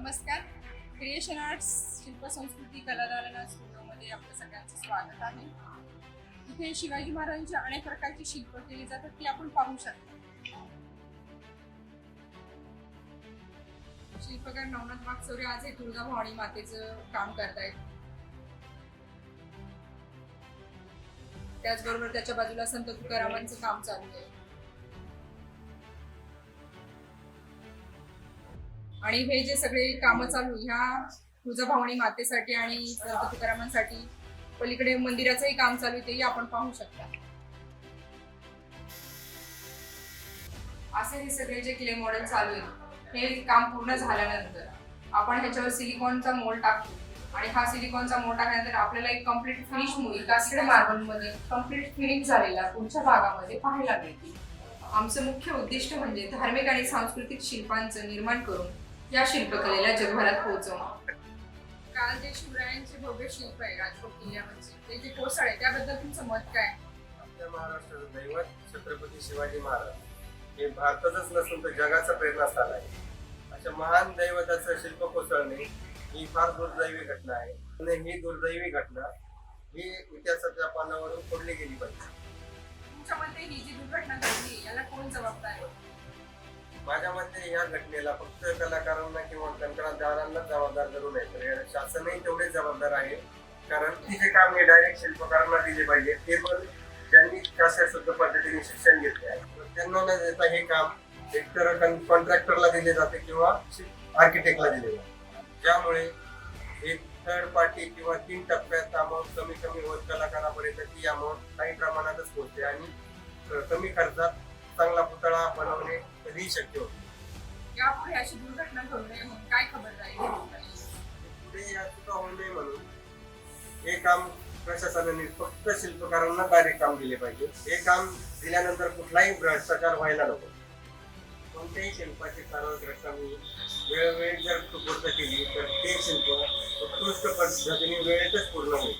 नमस्कार. Creation arts शिल्प संस्कृती कलादालन स्टुडिओमध्ये आपलं सगळ्यांचं स्वागत आहे. इथे शिवाजी महाराजांची अनेक प्रकारची शिल्प केली जातात ती आपण पाहू शकतो. शिल्पकार नवनाथ मागचौरे आज हे तुळजाभवानी मातेचं काम करतायत. त्याचबरोबर त्याच्या बाजूला संत तुकारामांचं काम चालू आहे. आणि हे जे सगळे कामं चालू ह्या तुळजाभवानी मातेसाठी आणि संत तुकारामांसाठी पलीकडे मंदिराचंही काम चालू आहे तेही आपण पाहू शकता. असे हे सगळे जे क्ले मॉडेल चालू आहे हे काम पूर्ण झाल्यानंतर आपण ह्याच्यावर सिलिकॉनचा मोल टाकतो. आणि हा सिलिकॉनचा मोल टाकल्यानंतर आपल्याला एक कंप्लीट फिनिश मुली कास्टेड मार्बलमध्ये कंप्लीट फिनिश झालेला पुढच्या भागामध्ये पाहायला मिळतील आमचं मुख्य उद्दिष्ट म्हणजे धार्मिक आणि सांस्कृतिक शिल्पांचं निर्माण करून या शिल्पकलेला जगभरात पोहोचवणं. काल जे शिवरायांचे भव्य शिल्प आहे राजकोट किल्ल्यावरचे ते जे कोसळ आहे त्याबद्दल तुमचं मत काय आपल्या महाराष्ट्राचं दैवत छत्रपती शिवाजी महाराज. हे भारतातच नसून तर जगाचं प्रेरणास्थान आहे. अशा महान दैवताचं शिल्प कोसळणे ही फार दुर्दैवी घटना आहे. आणि ही दुर्दैवी घटना ही इतिहासाच्या पानावरून फोडली गेली पाहिजे. तुमच्या मते ही जी दुर्घटना घडली याला कोण जबाबदार आहे? माझ्या मते या घटनेला फक्त कलाकारांना किंवा कंत्राटदारांना जबाबदार धरू नये तर शासनही तेवढेच जबाबदार आहे. कारण ती जे काम हे डायरेक्ट शिल्पकारांना दिले पाहिजे ते पण ज्यांनी शुद्ध पद्धतीने शिक्षण घेतले आहे. त्यांना न देता हे काम एकतर कॉन्ट्रॅक्टरला दिले जाते किंवा आर्किटेक्टला दिले जाते. त्यामुळे एक थर्ड पार्टी किंवा तीन टप्प्यात अमाऊंट कमी कमी होत कलाकारापर्यंत ती अमाऊंट काही प्रमाणातच पोहोचते आणि कमी खर्चात चांगला पुतळा बनवणे कधीही शक्य होते यापुढे अशी दुर्घटना घडू नये म्हणून काय खबरदारी घेतली पाहिजे? पुढे या चुका होऊ नये म्हणून हे काम प्रशासनाने फक्त शिल्पकारांना डायरेक्ट काम दिले पाहिजे. हे काम दिल्यानंतर कुठलाही भ्रष्टाचार व्हायला नको. कोणत्याही शिल्पाची सर्वग्रस्तांनी वेळोवेळी जर पूर्ण केली तर ते शिल्प उत्कृष्ट पद्धतीने वेळेतच पूर्ण होईल.